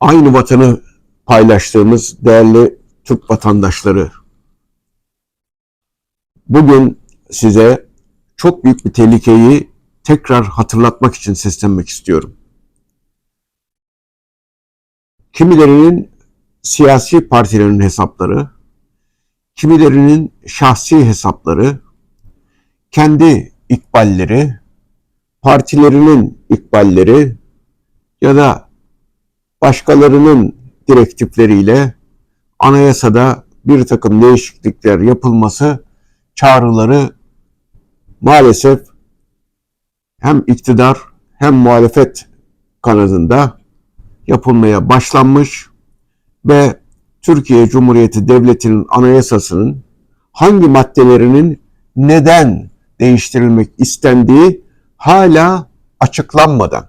aynı vatanı paylaştığımız değerli Türk vatandaşları. Bugün size çok büyük bir tehlikeyi tekrar hatırlatmak için seslenmek istiyorum. Kimilerinin siyasi partilerin hesapları, kimilerinin şahsi hesapları, kendi ikballeri, partilerinin ikballeri ya da başkalarının direktifleriyle anayasada bir takım değişiklikler yapılması çağrıları maalesef hem iktidar hem muhalefet kanadında yapılmaya başlanmış ve Türkiye Cumhuriyeti Devleti'nin anayasasının hangi maddelerinin neden değiştirilmek istendiği hala açıklanmadan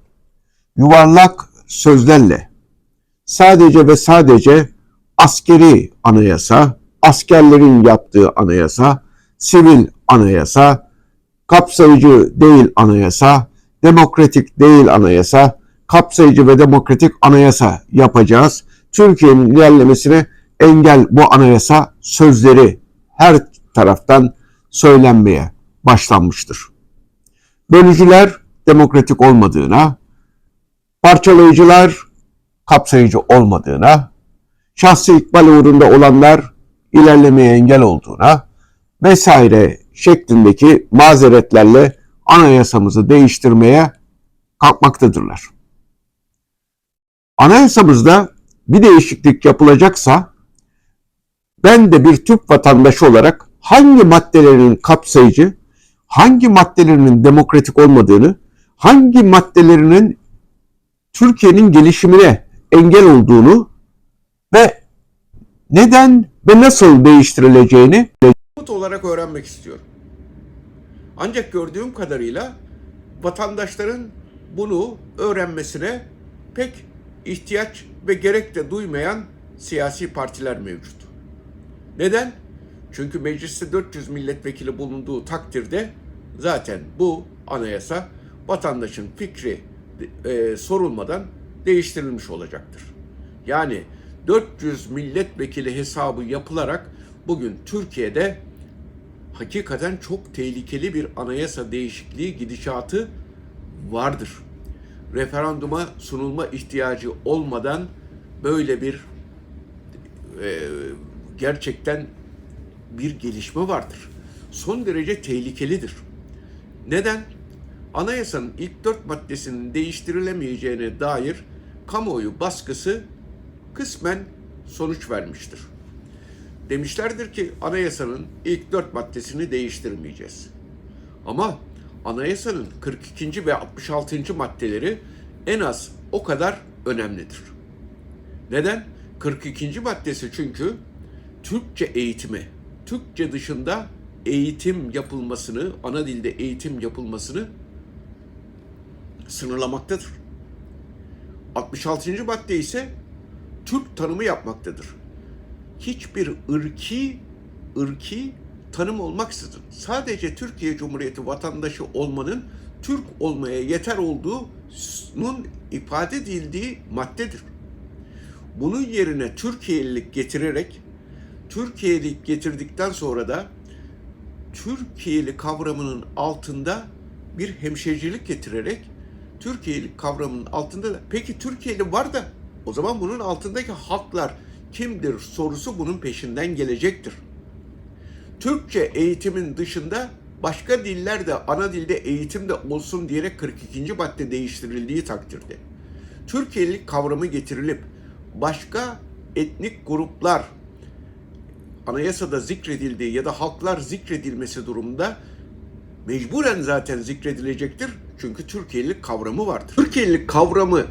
yuvarlak sözlerle sadece ve sadece askeri anayasa, askerlerin yaptığı anayasa, sivil anayasa, kapsayıcı değil anayasa, demokratik değil anayasa, kapsayıcı ve demokratik anayasa yapacağız. Türkiye'nin ilerlemesine engel bu anayasa sözleri her taraftan söylenmeye başlanmıştır. Bölücüler demokratik olmadığına, parçalayıcılar kapsayıcı olmadığına, şahsi ikbal uğrunda olanlar ilerlemeye engel olduğuna vesaire şeklindeki mazeretlerle anayasamızı değiştirmeye kalkmaktadırlar. Anayasamızda bir değişiklik yapılacaksa ben de bir Türk vatandaşı olarak hangi maddelerinin kapsayıcı, hangi maddelerinin demokratik olmadığını, hangi maddelerinin Türkiye'nin gelişimine engel olduğunu ve neden ve nasıl değiştirileceğini somut olarak öğrenmek istiyorum. Ancak gördüğüm kadarıyla vatandaşların bunu öğrenmesine pek ihtiyaç ve gerek de duymayan siyasi partiler mevcut. Neden? Çünkü mecliste 400 milletvekili bulunduğu takdirde zaten bu anayasa vatandaşın fikri e, sorulmadan değiştirilmiş olacaktır. Yani 400 milletvekili hesabı yapılarak bugün Türkiye'de hakikaten çok tehlikeli bir anayasa değişikliği gidişatı vardır. Referanduma sunulma ihtiyacı olmadan böyle bir e, gerçekten bir gelişme vardır. Son derece tehlikelidir. Neden? Anayasanın ilk dört maddesinin değiştirilemeyeceğine dair kamuoyu baskısı kısmen sonuç vermiştir. Demişlerdir ki anayasanın ilk dört maddesini değiştirmeyeceğiz. Ama anayasanın 42. ve 66. maddeleri en az o kadar önemlidir. Neden? 42. maddesi çünkü Türkçe eğitimi, Türkçe dışında eğitim yapılmasını, ana dilde eğitim yapılmasını sınırlamaktadır. 66. madde ise Türk tanımı yapmaktadır. Hiçbir ırki ırki tanım olmaksızın sadece Türkiye Cumhuriyeti vatandaşı olmanın Türk olmaya yeter olduğunun ifade edildiği maddedir. Bunun yerine Türkiye'lilik getirerek Türkiye'lilik getirdikten sonra da Türkiye'li kavramının altında bir hemşericilik getirerek Türkiye'li kavramının altında da peki Türkiye'li var da o zaman bunun altındaki halklar kimdir sorusu bunun peşinden gelecektir. Türkçe eğitimin dışında başka diller de ana dilde eğitim de olsun diyerek 42. madde değiştirildiği takdirde Türkiye'lilik kavramı getirilip başka etnik gruplar anayasada zikredildiği ya da halklar zikredilmesi durumunda mecburen zaten zikredilecektir. Çünkü Türkiye'lilik kavramı vardır. Türkiye'lilik kavramı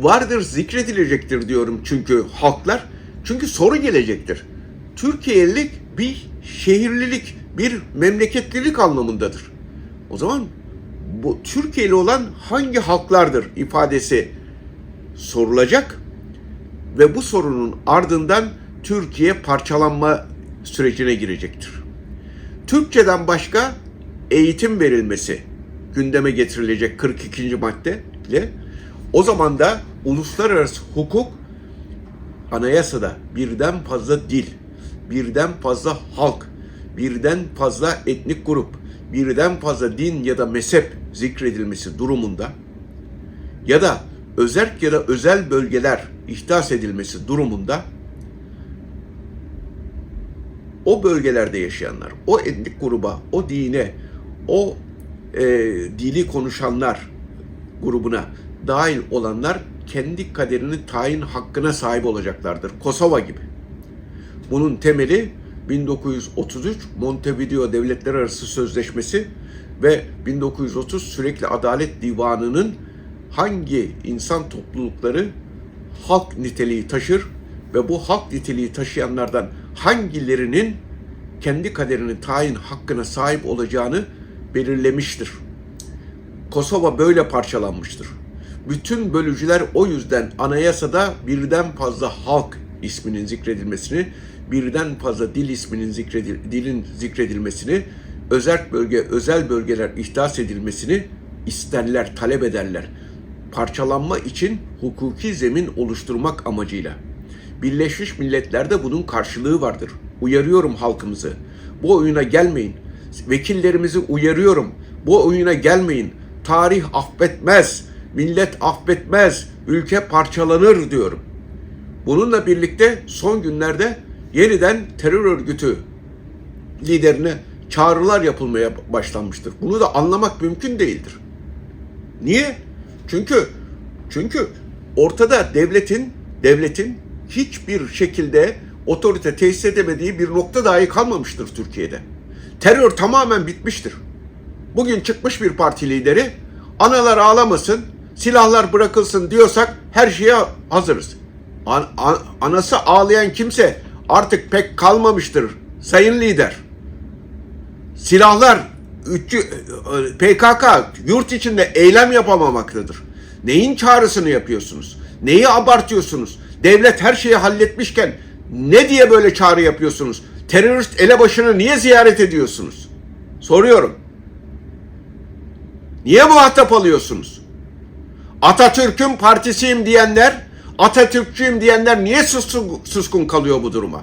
vardır, zikredilecektir diyorum çünkü halklar. Çünkü soru gelecektir. Türkiye'lilik bir şehirlilik, bir memleketlilik anlamındadır. O zaman bu Türkiye'li olan hangi halklardır ifadesi sorulacak ve bu sorunun ardından Türkiye parçalanma sürecine girecektir. Türkçeden başka eğitim verilmesi gündeme getirilecek 42. madde o zaman da uluslararası hukuk anayasada birden fazla dil, birden fazla halk, birden fazla etnik grup, birden fazla din ya da mezhep zikredilmesi durumunda ya da özerk ya da özel bölgeler ihdas edilmesi durumunda o bölgelerde yaşayanlar, o etnik gruba, o dine, o e, dili konuşanlar grubuna dahil olanlar kendi kaderinin tayin hakkına sahip olacaklardır. Kosova gibi. Bunun temeli 1933 Montevideo Devletler Arası Sözleşmesi ve 1930 Sürekli Adalet Divanı'nın hangi insan toplulukları halk niteliği taşır ve bu halk niteliği taşıyanlardan hangilerinin kendi kaderinin tayin hakkına sahip olacağını belirlemiştir. Kosova böyle parçalanmıştır. Bütün bölücüler o yüzden anayasada birden fazla halk isminin zikredilmesini, birden fazla dil isminin zikredil, dilin zikredilmesini, özel bölge, özel bölgeler ihdas edilmesini isterler, talep ederler. Parçalanma için hukuki zemin oluşturmak amacıyla. Birleşmiş Milletler'de bunun karşılığı vardır. Uyarıyorum halkımızı. Bu oyuna gelmeyin. Vekillerimizi uyarıyorum. Bu oyuna gelmeyin. Tarih affetmez. Millet affetmez. Ülke parçalanır diyorum. Bununla birlikte son günlerde yeniden terör örgütü liderine çağrılar yapılmaya başlanmıştır. Bunu da anlamak mümkün değildir. Niye? Çünkü çünkü ortada devletin devletin hiçbir şekilde otorite tesis edemediği bir nokta dahi kalmamıştır Türkiye'de. Terör tamamen bitmiştir. Bugün çıkmış bir parti lideri analar ağlamasın, silahlar bırakılsın diyorsak her şeye hazırız. An- an- anası ağlayan kimse artık pek kalmamıştır sayın lider. Silahlar PKK yurt içinde eylem yapamamaktadır. Neyin çağrısını yapıyorsunuz? Neyi abartıyorsunuz? Devlet her şeyi halletmişken ne diye böyle çağrı yapıyorsunuz? Terörist elebaşını niye ziyaret ediyorsunuz? Soruyorum. Niye muhatap alıyorsunuz? Atatürk'ün partisiyim diyenler, Atatürkçüyüm diyenler niye suskun, suskun kalıyor bu duruma?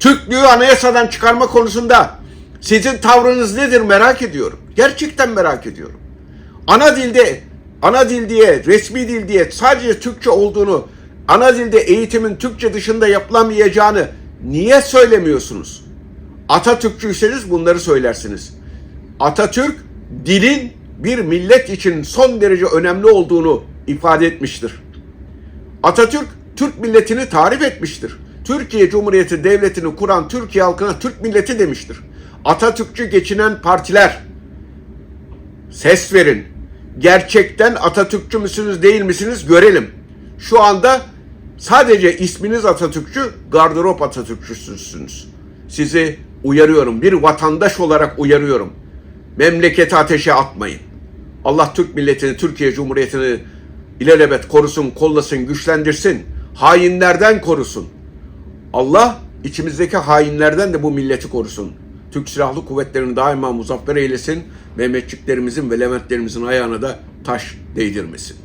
Türklüğü anayasadan çıkarma konusunda sizin tavrınız nedir merak ediyorum. Gerçekten merak ediyorum. Ana dilde, ana dil diye, resmi dil diye sadece Türkçe olduğunu, ana dilde eğitimin Türkçe dışında yapılamayacağını niye söylemiyorsunuz? Atatürkçüyseniz bunları söylersiniz. Atatürk dilin bir millet için son derece önemli olduğunu ifade etmiştir. Atatürk Türk milletini tarif etmiştir. Türkiye Cumhuriyeti Devleti'ni kuran Türkiye halkına Türk milleti demiştir. Atatürkçü geçinen partiler ses verin. Gerçekten Atatürkçü müsünüz değil misiniz görelim. Şu anda sadece isminiz Atatürkçü, gardırop Atatürkçüsünüz. Sizi uyarıyorum. Bir vatandaş olarak uyarıyorum. Memleketi ateşe atmayın. Allah Türk milletini, Türkiye Cumhuriyeti'ni ilelebet korusun, kollasın, güçlendirsin. Hainlerden korusun. Allah içimizdeki hainlerden de bu milleti korusun. Türk Silahlı Kuvvetleri'ni daima muzaffer eylesin. Mehmetçiklerimizin ve Leventlerimizin ayağına da taş değdirmesin.